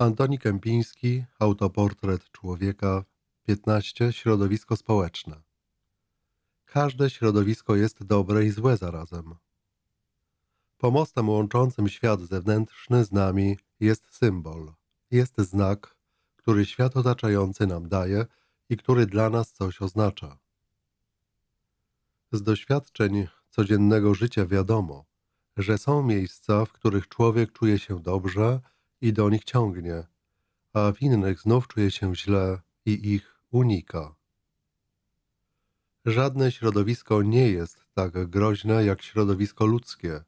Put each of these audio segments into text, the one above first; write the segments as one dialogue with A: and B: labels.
A: Antoni Kępiński, autoportret człowieka, 15. Środowisko społeczne. Każde środowisko jest dobre i złe zarazem. Pomostem łączącym świat zewnętrzny z nami jest symbol, jest znak, który świat otaczający nam daje i który dla nas coś oznacza. Z doświadczeń codziennego życia wiadomo, że są miejsca, w których człowiek czuje się dobrze i do nich ciągnie, a w innych znów czuje się źle i ich unika. Żadne środowisko nie jest tak groźne jak środowisko ludzkie.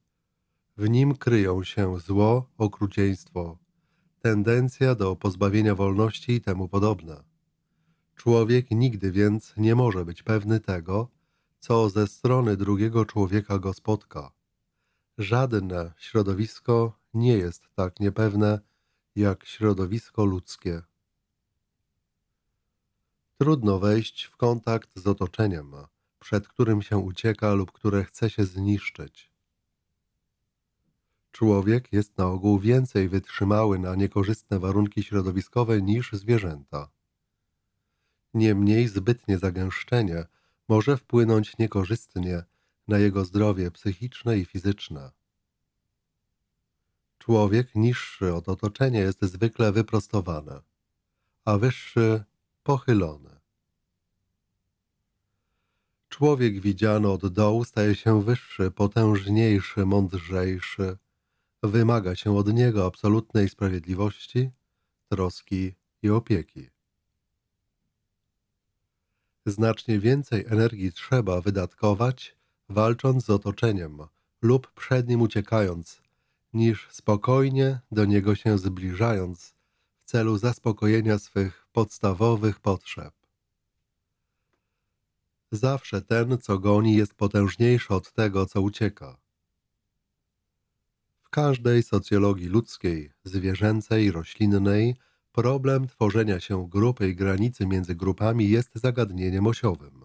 A: W nim kryją się zło, okrucieństwo, tendencja do pozbawienia wolności i temu podobne. Człowiek nigdy więc nie może być pewny tego, co ze strony drugiego człowieka go spotka. Żadne środowisko nie jest tak niepewne jak środowisko ludzkie. Trudno wejść w kontakt z otoczeniem, przed którym się ucieka lub które chce się zniszczyć. Człowiek jest na ogół więcej wytrzymały na niekorzystne warunki środowiskowe niż zwierzęta. Niemniej zbytnie zagęszczenie może wpłynąć niekorzystnie na jego zdrowie psychiczne i fizyczne. Człowiek niższy od otoczenia jest zwykle wyprostowany, a wyższy pochylony. Człowiek widziany od dołu staje się wyższy, potężniejszy, mądrzejszy. Wymaga się od niego absolutnej sprawiedliwości, troski i opieki. Znacznie więcej energii trzeba wydatkować, walcząc z otoczeniem lub przed nim uciekając, niż spokojnie do niego się zbliżając w celu zaspokojenia swych podstawowych potrzeb. Zawsze ten, co goni, jest potężniejszy od tego, co ucieka. W każdej socjologii ludzkiej, zwierzęcej, roślinnej, problem tworzenia się grupy i granicy między grupami jest zagadnieniem osiowym.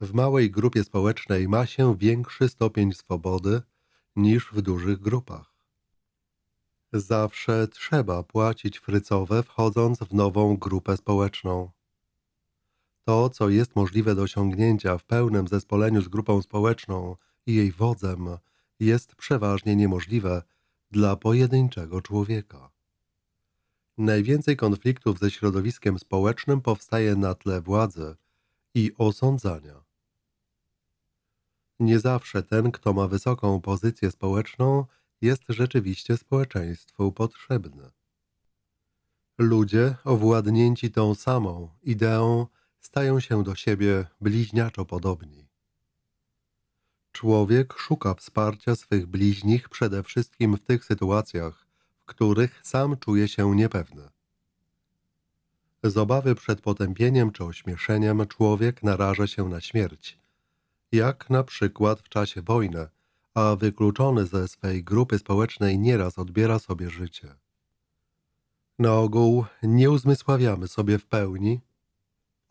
A: W małej grupie społecznej ma się większy stopień swobody niż w dużych grupach. Zawsze trzeba płacić frycowe, wchodząc w nową grupę społeczną. To, co jest możliwe do osiągnięcia w pełnym zespoleniu z grupą społeczną i jej wodzem, jest przeważnie niemożliwe dla pojedynczego człowieka. Najwięcej konfliktów ze środowiskiem społecznym powstaje na tle władzy i osądzania. Nie zawsze ten, kto ma wysoką pozycję społeczną, jest rzeczywiście społeczeństwu potrzebny. Ludzie owładnięci tą samą ideą stają się do siebie bliźniaczo podobni. Człowiek szuka wsparcia swych bliźnich przede wszystkim w tych sytuacjach, w których sam czuje się niepewny. Z obawy przed potępieniem czy ośmieszeniem człowiek naraża się na śmierć, jak na przykład w czasie wojny, a wykluczony ze swej grupy społecznej nieraz odbiera sobie życie. Na ogół nie uzmysławiamy sobie w pełni,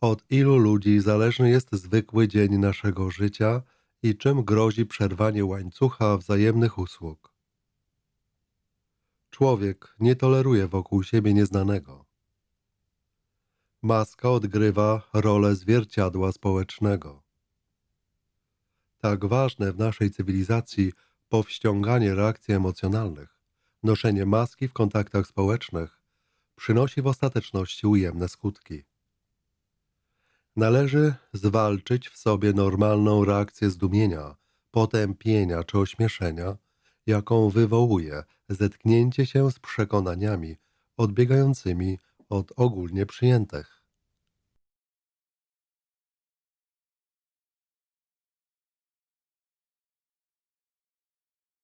A: od ilu ludzi zależny jest zwykły dzień naszego życia i czym grozi przerwanie łańcucha wzajemnych usług. Człowiek nie toleruje wokół siebie nieznanego. Maska odgrywa rolę zwierciadła społecznego. Tak ważne w naszej cywilizacji powściąganie reakcji emocjonalnych, noszenie maski w kontaktach społecznych przynosi w ostateczności ujemne skutki. Należy zwalczyć w sobie normalną reakcję zdumienia, potępienia czy ośmieszenia, jaką wywołuje zetknięcie się z przekonaniami odbiegającymi od ogólnie przyjętych.